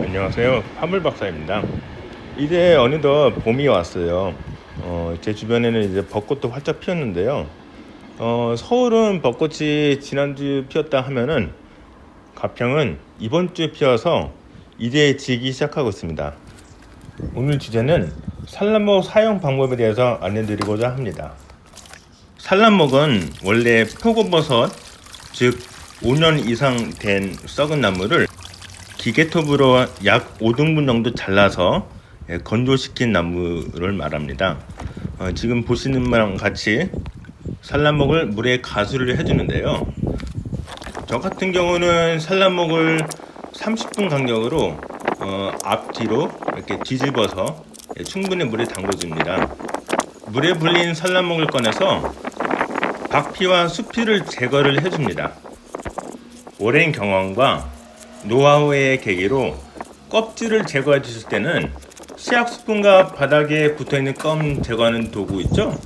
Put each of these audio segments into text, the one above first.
안녕하세요. 화물박사입니다. 이제 어느덧 봄이 왔어요. 어, 제 주변에는 이제 벚꽃도 활짝 피었는데요. 어, 서울은 벚꽃이 지난주 피었다 하면은 가평은 이번 주에 피어서 이제 지기 시작하고 있습니다. 오늘 주제는 산란목 사용 방법에 대해서 안내드리고자 합니다. 산란목은 원래 표고버섯, 즉 5년 이상 된 썩은 나무를 기계톱으로 약 5등분 정도 잘라서 예, 건조시킨 나무를 말합니다. 어, 지금 보시는 바랑 같이 산란목을 물에 가수를 해주는데요. 저 같은 경우는 산란목을 30분 간격으로 어, 앞뒤로 이렇게 뒤집어서 예, 충분히 물에 담궈줍니다. 물에 불린 산란목을 꺼내서 박피와 수피를 제거를 해줍니다. 오랜 경험과 노하우의 계기로 껍질을 제거해 주실 때는 시약 스푼과 바닥에 붙어 있는 껌 제거하는 도구 있죠?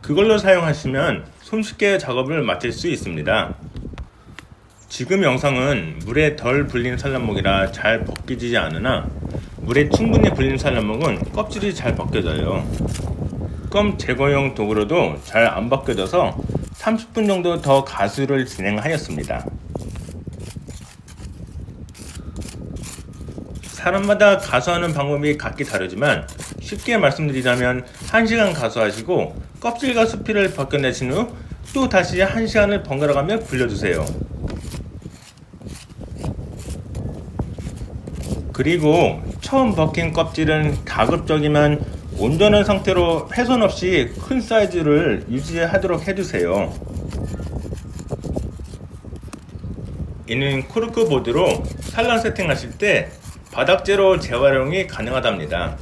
그걸로 사용하시면 손쉽게 작업을 마칠 수 있습니다. 지금 영상은 물에 덜 불린 산란목이라 잘 벗기지지 않으나 물에 충분히 불린 산란목은 껍질이 잘 벗겨져요. 껌 제거용 도구로도 잘 안 벗겨져서 30분 정도 더 가수를 진행하였습니다. 사람마다 가수하는 방법이 각기 다르지만 쉽게 말씀드리자면 1시간 가수하시고 껍질과 수피를 벗겨내신 후 또 다시 1시간을 번갈아 가며 불려주세요. 그리고 처음 벗긴 껍질은 가급적이면 온전한 상태로 훼손 없이 큰 사이즈를 유지하도록 해주세요. 이는 코르크 보드로 산란 세팅하실 때 바닥재로 재활용이 가능하답니다.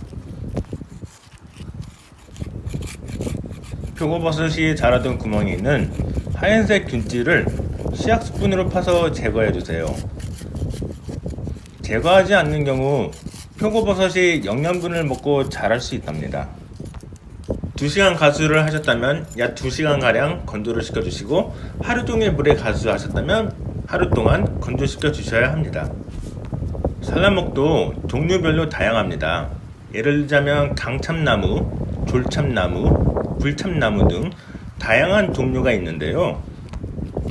표고버섯이 자라던 구멍이 있는 하얀색 균질을 시약 스푼으로 파서 제거해 주세요. 제거하지 않는 경우 표고버섯이 영양분을 먹고 자랄 수 있답니다. 2시간 가수를 하셨다면 약 2시간가량 건조를 시켜주시고 하루 종일 물에 가수하셨다면 하루 동안 건조시켜 주셔야 합니다. 산란목도 종류별로 다양합니다. 예를 들자면 강참나무, 졸참나무, 불참나무 등 다양한 종류가 있는데요.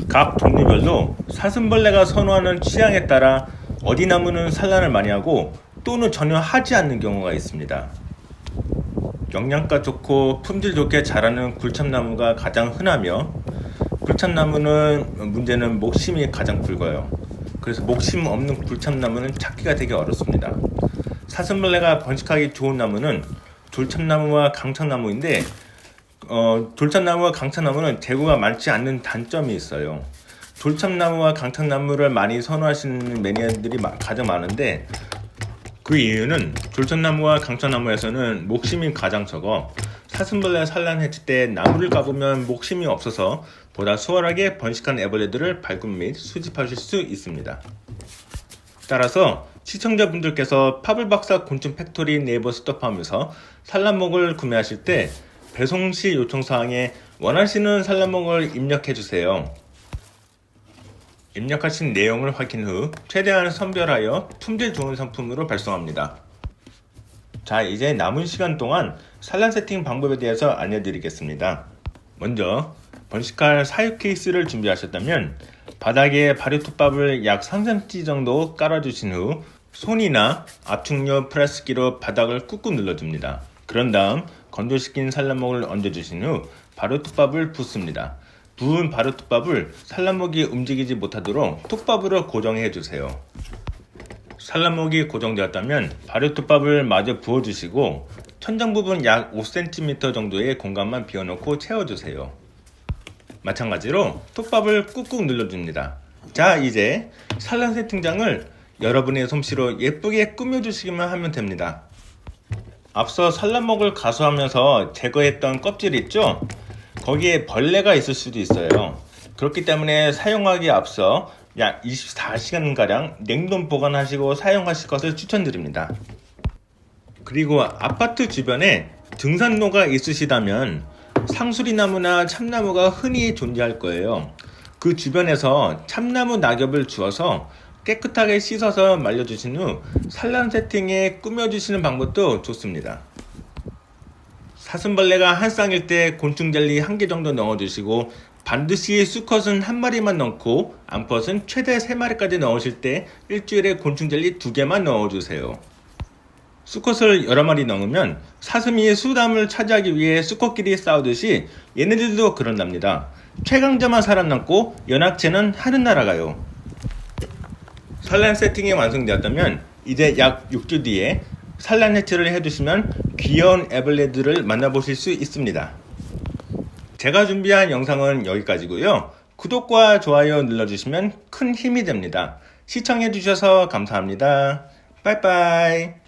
각 종류별로 사슴벌레가 선호하는 취향에 따라 어디 나무는 산란을 많이 하고 또는 전혀 하지 않는 경우가 있습니다. 영양가 좋고 품질 좋게 자라는 굴참나무가 가장 흔하며 굴참나무는 문제는 목심이 가장 굵어요. 그래서 목심 없는 굴참나무는 찾기가 되게 어렵습니다. 사슴벌레가 번식하기 좋은 나무는 졸참나무와 강참나무인데 어, 졸참나무와 강참나무는 재고가 많지 않는 단점이 있어요. 졸참나무와 강참나무를 많이 선호하시는 매니아들이 마- 가장 많은데 그 이유는 졸참나무와 강참나무에서는 목심이 가장 적어 사슴벌레 산란했을 때 나무를 까보면 목심이 없어서 보다 수월하게 번식한 애벌레들을 발굴 및 수집하실 수 있습니다. 따라서 시청자분들께서 파블박사 곤충 팩토리 네이버 스토프하면서 산란목을 구매하실 때 배송 시 요청 사항에 원하시는 산란목을 입력해 주세요. 입력하신 내용을 확인 후 최대한 선별하여 품질 좋은 상품으로 발송합니다. 자, 이제 남은 시간 동안 산란 세팅 방법에 대해서 알려드리겠습니다. 먼저 번식할 사육 케이스를 준비하셨다면 바닥에 발효톱밥을 약 3cm 정도 깔아주신 후 손이나 압축료 프레스기로 바닥을 꾹꾹 눌러줍니다. 그런 다음 건조시킨 산란목을 얹어주신 후 발효톱밥을 붓습니다. 부은 발효톱밥을 산란목이 움직이지 못하도록 톱밥으로 고정해 주세요. 산란목이 고정되었다면 발효톱밥을 마저 부어주시고 천장 부분 약 5cm 정도의 공간만 비워놓고 채워주세요. 마찬가지로 톱밥을 꾹꾹 눌러줍니다. 자 이제 산란 세팅장을 여러분의 솜씨로 예쁘게 꾸며주시기만 하면 됩니다. 앞서 산란목을 가수하면서 제거했던 껍질 있죠? 거기에 벌레가 있을 수도 있어요. 그렇기 때문에 사용하기에 앞서 약 24시간가량 냉동 보관하시고 사용하실 것을 추천드립니다. 그리고 아파트 주변에 등산로가 있으시다면 상수리나무나 참나무가 흔히 존재할 거예요. 그 주변에서 참나무 낙엽을 주어서 깨끗하게 씻어서 말려주신 후 산란 세팅에 꾸며주시는 방법도 좋습니다. 사슴벌레가 한 쌍일 때 곤충 젤리 한 개 정도 넣어주시고 반드시 수컷은 한 마리만 넣고 암컷은 최대 세 마리까지 넣으실 때 일주일에 곤충 젤리 두 개만 넣어주세요. 수컷을 여러 마리 넣으면 사슴이 수담을 차지하기 위해 수컷끼리 싸우듯이 얘네들도 그런답니다. 최강자만 살아남고 연합체는 하늘 날아가요. 산란 세팅이 완성되었다면 이제 약 6주 뒤에 산란 해체를 해주시면 귀여운 애벌레들을 만나보실 수 있습니다. 제가 준비한 영상은 여기까지고요. 구독과 좋아요 눌러주시면 큰 힘이 됩니다. 시청해주셔서 감사합니다. 빠이빠이.